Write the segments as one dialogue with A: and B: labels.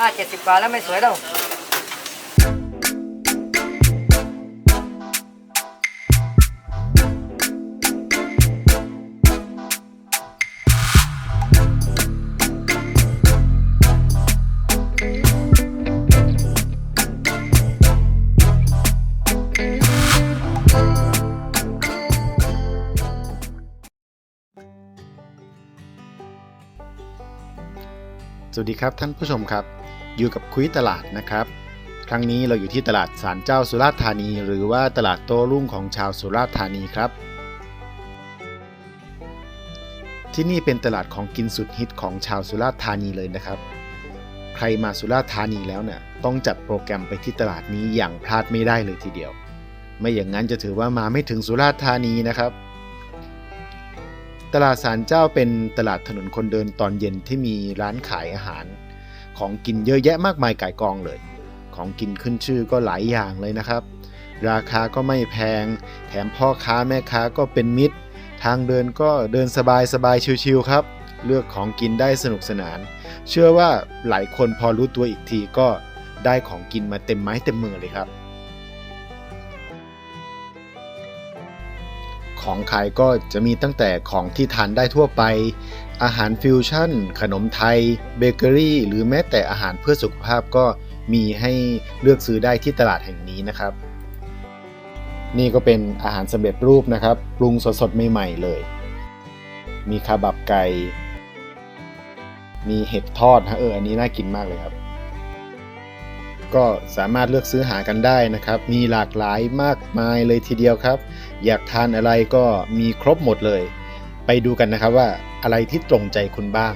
A: ป้าเจ็ดสิบบาทแล้วไม่สวยแล้ว
B: สวัสดีครับท่านผู้ชมครับ อยู่กับคุยตลาดนะครับ ครั้งนี้เราอยู่ที่ตลาดสารเจ้าสุราษฎร์ธานี หรือว่าตลาดโต้รุ่งของชาวสุราษฎร์ธานีครับ ที่นี่เป็นตลาดของกินสุดฮิตของชาวสุราษฎร์ธานีเลยนะครับ ใครมาสุราษฎร์ธานีแล้วเนี่ยต้องจัดโปรแกรมไปที่ตลาดนี้อย่างพลาดไม่ได้เลยทีเดียว ไม่อย่างนั้นจะถือว่ามาไม่ถึงสุราษฎร์ธานีนะครับตลาดสารเจ้าเป็นตลาดถนนคนเดินตอนเย็นที่มีร้านขายอาหาร ของกินเยอะแยะมากมายก่ายกองเลย ของกินขึ้นชื่อก็หลายอย่างเลยนะครับ ราคาก็ไม่แพง แถมพ่อค้าแม่ค้าก็เป็นมิตร ทางเดินก็เดินสบายสบายๆชิวๆครับ เลือกของกินได้สนุกสนาน เชื่อว่าหลายคนพอรู้ตัวอีกทีก็ได้ของกินมาเต็มไม้เต็มมือเลยครับ ของขายก็จะมีตั้งแต่ของที่ทานได้ทั่วไป อาหารฟิวชั่น ขนมไทย เบเกอรี่ หรือแม้แต่อาหารเพื่อสุขภาพก็มีให้เลือกซื้อได้ที่ตลาดแห่งนี้นะครับ นี่ก็เป็นอาหารสำเร็จรูปนะครับ ปรุงสดๆใหม่ๆเลย มีคาบับไก่ มีเห็ดทอดฮะเอออันนี้น่ากินมากเลยครับ ก็สามารถเลือกซื้อหากันได้นะครับ มีหลากหลายมากมายเลยทีเดียวครับ อยากทานอะไรก็มีครบหมดเลย ไปดูกันนะครับว่า อะไรที่ตรงใจคุณบ้าง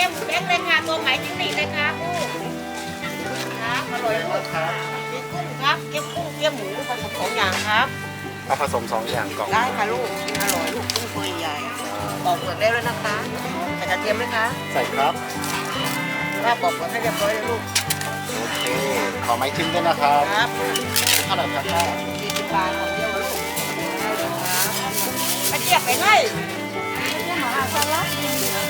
C: กุ้งแก้มหมูแดงเลยค่ะตัวไหมจิ้งหรีดเลยค่ะกุ้งครับอร่อยมากครับมีกุ้งครับเกี๊ยวกุ้งเกี๊ยวหมูผสมสองอย่างครับ
B: เอาผสม2อย่างกล่อง
C: ได้ค่ะลูกกินอร่อยลูกกุ้งตัวใหญ่ปอกเปลือกได้แล้วนะคะใส่กระเทียมไหมคะ
B: ใส่ครับ
C: ว่าปอกเปลือกให้เรียบร้อยเลยลูก
B: โอเคขอไม้ทิ้งด้วยนะครับ
C: ครับ
B: เท่าไหร่ครับป้า
C: สี่สิบบาทของเดียวลูกได้เลยครับไปเจียบไปไล่สลัดสลัดเป็นซอยเลยไปเจียบกุ้งเกี๊ยวหมูแดงไ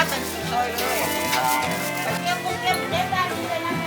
C: ด้เลยนะคะ
B: โ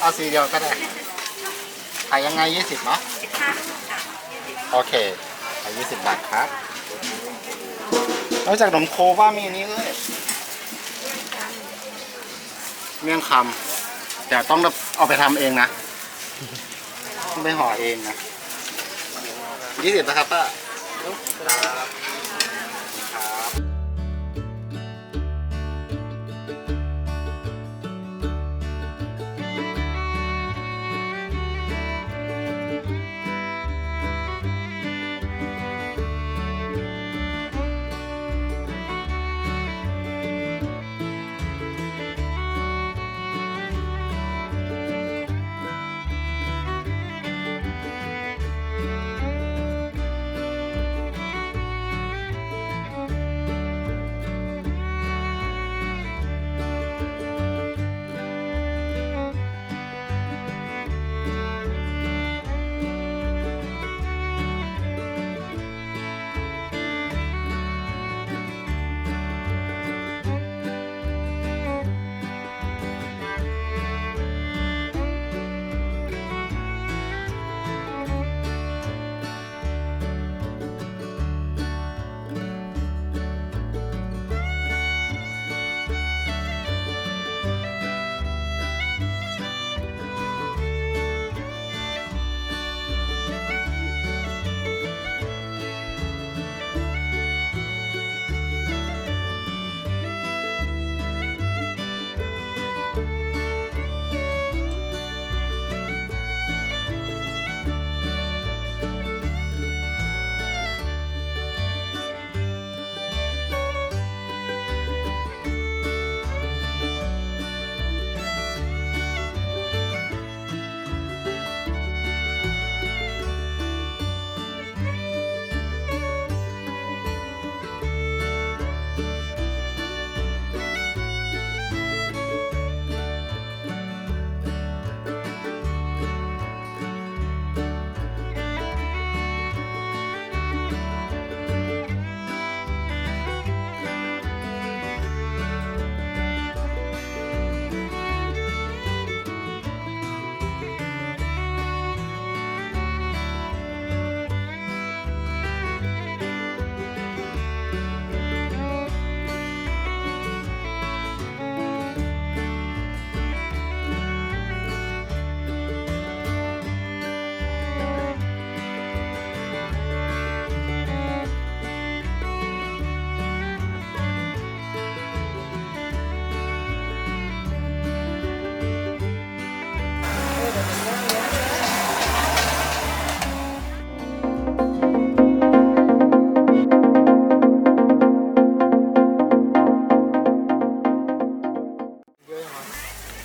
B: เอา
D: สีเดียวก็ได้ขายยังไงยี่สิบเนาะโอเคขายยี่สิบบาทครับ นอกจากขนมโคว่ามีอันนี้เลยเมี่ยงคำแต่ต้องเอาไปทำเองนะ ต้องไปห่อเองนะยี่สิบนะครับป้า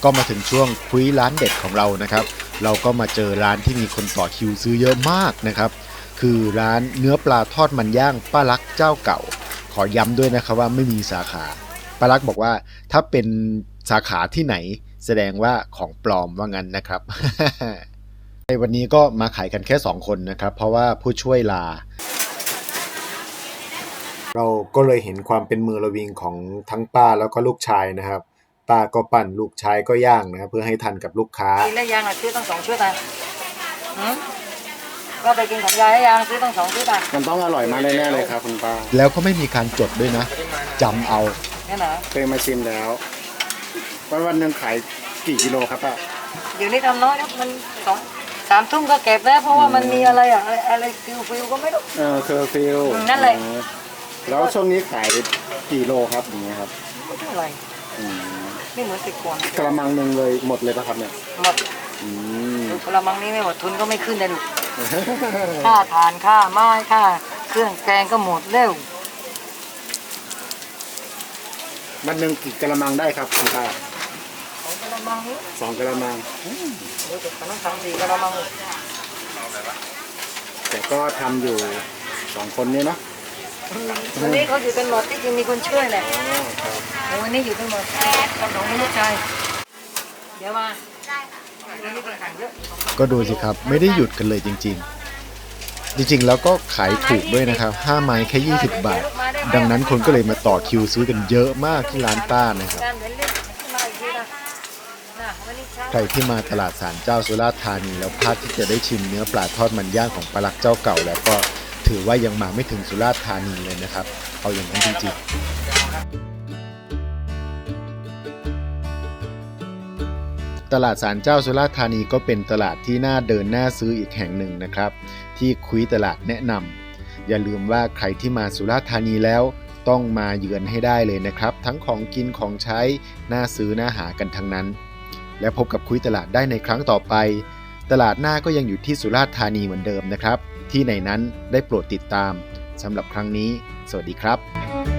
B: ก็มาถึงช่วงคุยร้านเด็ดของเรานะครับ เราก็มาเจอร้านที่มีคนต่อคิวซื้อเยอะมากนะครับ คือร้านเนื้อปลาทอดมันย่างป้าลักเจ้าเก่า ขอย้ำด้วยนะครับว่าไม่มีสาขาป้าลักบอกว่าถ้าเป็นสาขาที่ไหนแสดงว่าของปลอมว่างั้นนะครับในวันนี้ก็มาขายกันแค่ 2 คนนะครับ เพราะว่าผู้ช่วยลา เราก็เลยเห็นความเป็นมือระวิงของทั้งป้าแล้วก็ลูกชายนะครับ ป้าก็ปั่นลูกชายก็ย่างนะครับเพื่อให้ทันกับลูกค้า
A: กินแล้วยังอะซื้อต้องสองชุดอะหืมก็ไปกินของยายแล้วยังซื้อต้องสองชุดอะ
D: มันต้องอร่อยมากแน่ๆเลยครับคุณป้า
B: แล้วก็ไม่มีการจดด้วยนะจำเอา
A: นี่นะ
D: เคยมาชิมแล้ววันวันๆหนึ่งขายกี่กิโลครับป้า
A: เดี๋ยวนี้ทำน้อยนะมันสองสามทุ่มก็เก็บแล้ว เพราะว่ามันมีอะไรอะอะไรอะไรฟิวฟิวก็ไม่รู้
D: เออเคอร์ฟิล
A: อืมนั่นเลย
D: อ๋อแล้วช่วงนี้ขายกี่โลครับอย่างเงี้ยครับ
A: ไม่เท่าไหร่
D: อืม
A: ไม่เหมือนติดก่อน
D: กระมังหนึ่งเลยหมดเลยป่ะครับเนี่ย
A: หมด
D: อืม
A: กระมังนี้ไม่หมดทุนก็ไม่ขึ้นเลยลูกค่าทานค่าไม้ค่าเครื่องแกงก็หมดเร็ว
D: มันหนึ่งกี่กระมังได้ครับคุณป้า
A: ของกระมังนี้
D: สองกระมัง
A: เดี๋ยวจะต้องทำสี่กระมัง
D: แต่ก็ทำอยู่สองคนนี้เนาะ
A: วันนี้เขาอยู่กันหมดที่จริงมีคนช่วยแหละ
D: อ๋อครับ
A: แต่วันนี้อยู่กันหมดกับน้องลูกชายเดี๋ยวมาวันนี้เป็นขันเยอะ
B: ก็ดูสิครับไม่ได้หยุดกันเลยจริง ๆจริงๆ แล้วก็ขายถูกด้วยนะครับ5ไม้แค่ 20 บาท ดังนั้นคนก็เลยมาต่อคิวซื้อกันเยอะมากที่ร้านป้านะครับ
A: การเดินเล่นขึ้นมาอีกทีนะ
B: ใครที่มาตลาดสารเจ้าสุราษฎร์ธานี แล้วพลาดที่จะได้ชิมเนื้อปลาทอดมันย่างของปลาลักเจ้าเก่า แล้วก็ ถือว่ายังมาไม่ถึงสุราษฎร์ธานีเลยนะครับ เอาอย่างนั้นจริงๆ ตลาดสารเจ้าสุราษฎร์ธานีก็เป็นตลาดที่น่าเดินน่าซื้ออีกแห่งหนึ่งนะครับ ที่คุยตลาดแนะนำอย่าลืมว่าใครที่มาสุราษฎร์ธานีแล้วต้องมาเยือนให้ได้เลยนะครับ ทั้งของกินของใช้น่าซื้อน่าหากันทั้งนั้น และพบกับคุยตลาดได้ในครั้งต่อไป ตลาดหน้าก็ยังอยู่ที่สุราษฎร์ธานีเหมือนเดิมนะครับ ที่ไหนนั้นได้โปรดติดตามสำหรับครั้งนี้ สวัสดีครับ